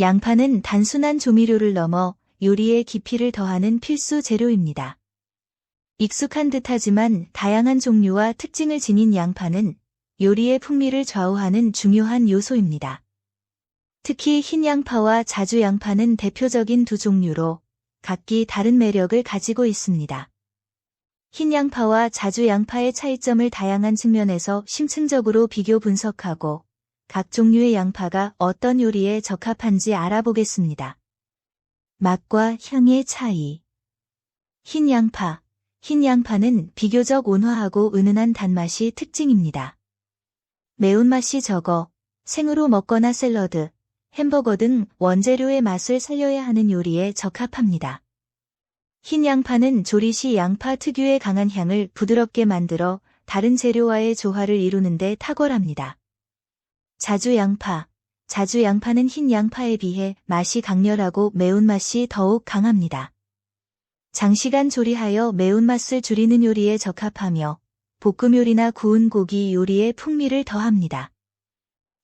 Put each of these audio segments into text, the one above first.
양파는 단순한 조미료를 넘어 요리의 깊이를 더하는 필수 재료입니다. 익숙한 듯하지만 다양한 종류와 특징을 지닌 양파는 요리의 풍미를 좌우하는 중요한 요소입니다. 특히 흰 양파와 자주 양파는 대표적인 두 종류로 각기 다른 매력을 가지고 있습니다. 흰 양파와 자주 양파의 차이점을 다양한 측면에서 심층적으로 비교 분석하고 각 종류의 양파가 어떤 요리에 적합한지 알아보겠습니다. 맛과 향의 차이 흰 양파 흰 양파는 비교적 온화하고 은은한 단맛이 특징입니다. 매운맛이 적어 생으로 먹거나 샐러드, 햄버거 등 원재료의 맛을 살려야 하는 요리에 적합합니다. 흰 양파는 조리 시 양파 특유의 강한 향을 부드럽게 만들어 다른 재료와의 조화를 이루는데 탁월합니다. 자주 양파 자주 양파는 흰 양파에 비해 맛이 강렬하고 매운맛이 더욱 강합니다. 장시간 조리하여 매운맛을 줄이는 요리에 적합하며 볶음 요리나 구운 고기 요리에 풍미를 더합니다.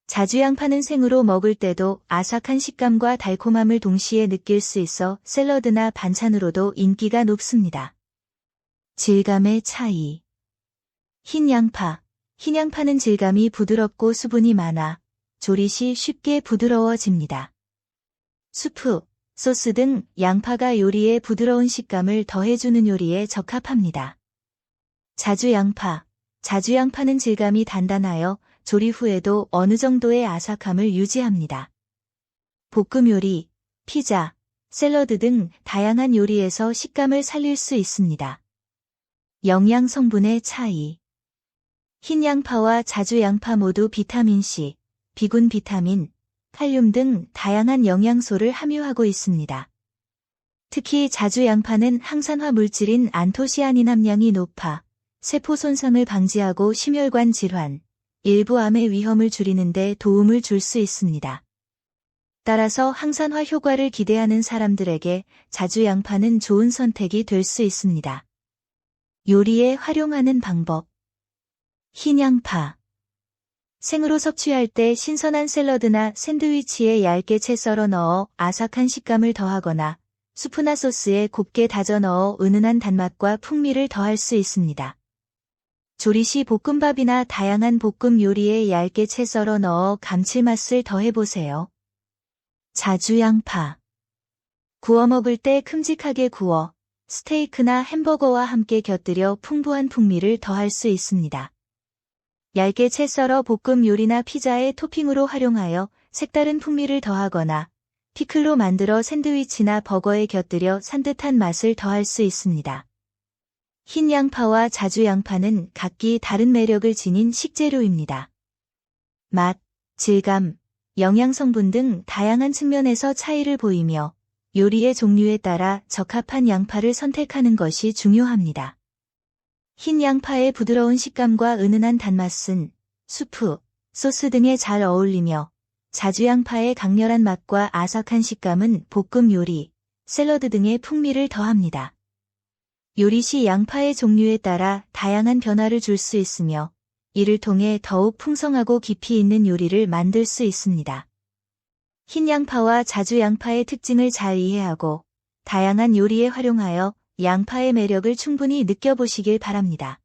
자주 양파는 생으로 먹을 때도 아삭한 식감과 달콤함을 동시에 느낄 수 있어 샐러드나 반찬으로도 인기가 높습니다. 질감의 차이 흰 양파 흰 양파는 질감이 부드럽고 수분이 많아 조리 시 쉽게 부드러워집니다. 수프, 소스 등 양파가 요리에 부드러운 식감을 더해주는 요리에 적합합니다. 자주 양파 자주 양파는 질감이 단단하여 조리 후에도 어느 정도의 아삭함을 유지합니다. 볶음 요리, 피자, 샐러드 등 다양한 요리에서 식감을 살릴 수 있습니다. 영양 성분의 차이 흰 양파와 자주 양파 모두 비타민C, 비군 비타민, 칼륨 등 다양한 영양소를 함유하고 있습니다. 특히 자주 양파는 항산화 물질인 안토시아닌 함량이 높아 세포 손상을 방지하고 심혈관 질환, 일부 암의 위험을 줄이는 데 도움을 줄 수 있습니다. 따라서 항산화 효과를 기대하는 사람들에게 자주 양파는 좋은 선택이 될 수 있습니다. 요리에 활용하는 방법 흰 양파 생으로 섭취할 때 신선한 샐러드나 샌드위치에 얇게 채 썰어 넣어 아삭한 식감을 더하거나 수프나 소스에 곱게 다져 넣어 은은한 단맛과 풍미를 더할 수 있습니다. 조리 시 볶음밥이나 다양한 볶음 요리에 얇게 채 썰어 넣어 감칠맛을 더해보세요. 자주 양파 구워 먹을 때 큼직하게 구워 스테이크나 햄버거와 함께 곁들여 풍부한 풍미를 더할 수 있습니다. 얇게 채 썰어 볶음 요리나 피자의 토핑으로 활용하여 색다른 풍미를 더하거나 피클로 만들어 샌드위치나 버거에 곁들여 산뜻한 맛을 더할 수 있습니다. 흰 양파와 자주 양파는 각기 다른 매력을 지닌 식재료입니다. 맛, 질감, 영양 성분 등 다양한 측면에서 차이를 보이며 요리의 종류에 따라 적합한 양파를 선택하는 것이 중요합니다. 흰 양파의 부드러운 식감과 은은한 단맛은 수프, 소스 등에 잘 어울리며 자주 양파의 강렬한 맛과 아삭한 식감은 볶음 요리, 샐러드 등의 풍미를 더합니다. 요리 시 양파의 종류에 따라 다양한 변화를 줄 수 있으며 이를 통해 더욱 풍성하고 깊이 있는 요리를 만들 수 있습니다. 흰 양파와 자주 양파의 특징을 잘 이해하고 다양한 요리에 활용하여 양파의 매력을 충분히 느껴보시길 바랍니다.